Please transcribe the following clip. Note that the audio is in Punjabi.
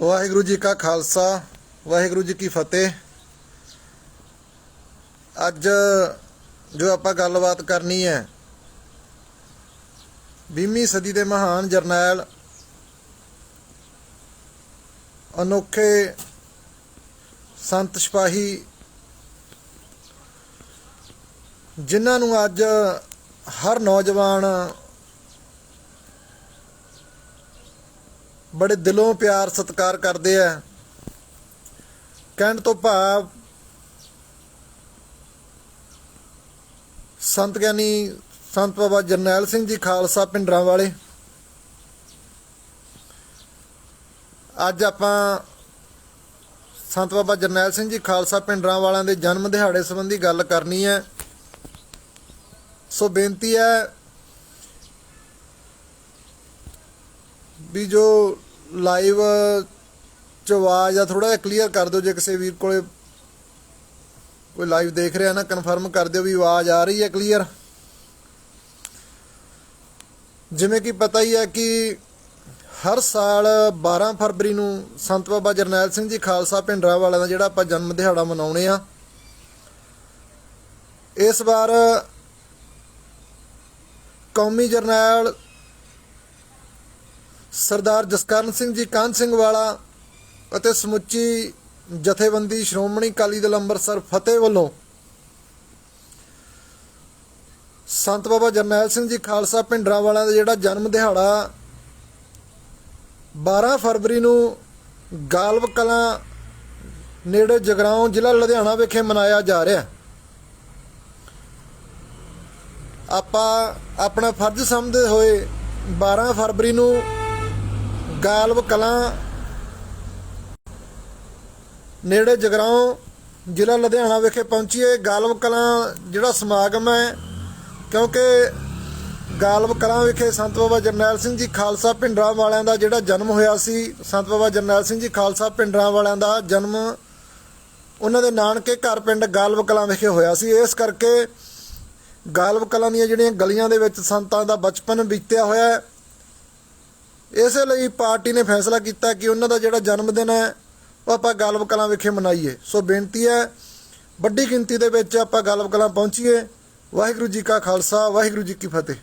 ਵਾਹਿਗੁਰੂ ਜੀ ਕਾ ਖਾਲਸਾ, ਵਾਹਿਗੁਰੂ ਜੀ ਕੀ ਫਤਿਹ। ਅੱਜ ਜੋ ਆਪਾਂ ਗੱਲਬਾਤ ਕਰਨੀ ਹੈ 20ਵੀਂ ਸਦੀ ਦੇ ਮਹਾਨ ਜਰਨੈਲ ਅਨੋਖੇ ਸੰਤ ਸਿਪਾਹੀ, ਜਿਨ੍ਹਾਂ ਨੂੰ ਅੱਜ ਹਰ ਨੌਜਵਾਨ ਬੜੇ ਦਿਲੋਂ ਪਿਆਰ ਸਤਿਕਾਰ ਕਰਦੇ ਆ। ਕਹਿਣ ਤੋਂ ਭਾਵ ਸੰਤ ਗਿਆਨੀ ਸੰਤ ਬਾਬਾ ਜਰਨੈਲ ਸਿੰਘ ਜੀ ਖਾਲਸਾ ਪਿੰਡਰਾਂ ਵਾਲੇ। ਅੱਜ ਆਪਾਂ ਸੰਤ ਬਾਬਾ ਜਰਨੈਲ ਸਿੰਘ ਜੀ ਖਾਲਸਾ ਪਿੰਡਰਾਂ ਵਾਲਿਆਂ ਦੇ ਜਨਮ ਦਿਹਾੜੇ ਸੰਬੰਧੀ ਗੱਲ ਕਰਨੀ ਹੈ। ਸੋ ਬੇਨਤੀ ਹੈ ਵੀ ਜੋ ਲਾਈਵ ਚ ਆਵਾਜ਼ ਆ ਥੋੜਾ ਜਿਹਾ ਕਲੀਅਰ ਕਰ ਦਿਓ ਜੇ ਕਿਸੇ ਵੀਰ ਕੋਲੇ ਕੋਈ ਲਾਈਵ ਦੇਖ ਰਿਹਾ ਨਾ ਕਨਫਰਮ ਕਰ ਦਿਓ ਵੀ ਆਵਾਜ਼ ਆ ਰਹੀ ਹੈ ਕਲੀਅਰ ਜਿਵੇਂ ਕਿ ਪਤਾ ਹੀ ਹੈ ਕਿ ਹਰ ਸਾਲ 12 ਫਰਵਰੀ ਨੂੰ ਸੰਤ ਬਾਬਾ ਜਰਨੈਲ ਸਿੰਘ ਜੀ ਖਾਲਸਾ ਪਿੰਡਰਾ ਵਾਲਿਆਂ ਦਾ ਜਿਹੜਾ ਆਪਾਂ ਜਨਮ ਦਿਹਾੜਾ ਮਨਾਉਣੇ ਆ, ਇਸ ਵਾਰ ਕੌਮੀ ਜਰਨੈਲ ਸਰਦਾਰ ਜਸਕਰਨ ਸਿੰਘ ਜੀ ਕਾਨ ਸਿੰਘ ਵਾਲਾ ਅਤੇ ਸਮੁੱਚੀ ਜਥੇਬੰਦੀ ਸ਼੍ਰੋਮਣੀ ਅਕਾਲੀ ਦਲ ਅੰਮ੍ਰਿਤਸਰ ਫਤਿਹ ਵੱਲੋਂ ਸੰਤ ਬਾਬਾ ਜਰਨੈਲ ਸਿੰਘ ਜੀ ਖਾਲਸਾ ਪਿੰਡਰਾਂ ਵਾਲਿਆਂ ਦਾ ਜਿਹੜਾ ਜਨਮ ਦਿਹਾੜਾ 12 ਫਰਵਰੀ ਨੂੰ ਗਾਲਬ ਕਲਾਂ ਨੇੜੇ ਜਗਰਾਉਂ ਜ਼ਿਲ੍ਹਾ ਲੁਧਿਆਣਾ ਵਿਖੇ ਮਨਾਇਆ ਜਾ ਰਿਹਾ। ਆਪਾਂ ਆਪਣਾ ਫਰਜ਼ ਸਮਝਦੇ ਹੋਏ 12 ਫਰਵਰੀ ਨੂੰ ਗਾਲਬ ਕਲਾਂ ਨੇੜੇ ਜਗਰਾਉਂ ਜ਼ਿਲ੍ਹਾ ਲੁਧਿਆਣਾ ਵਿਖੇ ਪਹੁੰਚੀਏ। ਗਾਲਬ ਕਲਾਂ ਜਿਹੜਾ ਸਮਾਗਮ ਹੈ, ਕਿਉਂਕਿ ਗਾਲਬ ਕਲਾਂ ਵਿਖੇ ਸੰਤ ਬਾਬਾ ਜਰਨੈਲ ਸਿੰਘ ਜੀ ਖਾਲਸਾ ਪਿੰਡਰਾਂ ਵਾਲਿਆਂ ਦਾ ਜਿਹੜਾ ਜਨਮ ਹੋਇਆ ਸੀ, ਸੰਤ ਬਾਬਾ ਜਰਨੈਲ ਸਿੰਘ ਜੀ ਖਾਲਸਾ ਪਿੰਡਰਾਂ ਵਾਲਿਆਂ ਦਾ ਜਨਮ ਉਹਨਾਂ ਦੇ ਨਾਨਕੇ ਘਰ ਪਿੰਡ ਗਾਲਬ ਕਲਾਂ ਵਿਖੇ ਹੋਇਆ ਸੀ। ਇਸ ਕਰਕੇ ਗਾਲਬ ਕਲਾਂ ਦੀਆਂ ਜਿਹੜੀਆਂ ਗਲੀਆਂ ਦੇ ਵਿੱਚ ਸੰਤਾਂ ਦਾ ਬਚਪਨ ਬੀਤਿਆ ਹੋਇਆ ਇਸੇ ਲਈ ਪਾਰਟੀ ਨੇ ਫੈਸਲਾ ਕੀਤਾ ਕਿ ਉਹਨਾਂ ਦਾ ਜਿਹੜਾ ਜਨਮ ਦਿਨ ਹੈ, ਉਹ ਆਪਾਂ ਗਾਲਬ ਕਲਾਂ ਵਿਖੇ ਮਨਾਈਏ। ਸੋ ਬੇਨਤੀ ਹੈ, ਵੱਡੀ ਗਿਣਤੀ ਦੇ ਵਿੱਚ ਆਪਾਂ ਗਾਲਬ ਕਲਾਂ ਪਹੁੰਚੀਏ। ਵਾਹਿਗੁਰੂ ਜੀ ਕਾ ਖਾਲਸਾ, ਵਾਹਿਗੁਰੂ ਜੀ ਕੀ ਫਤਿਹ।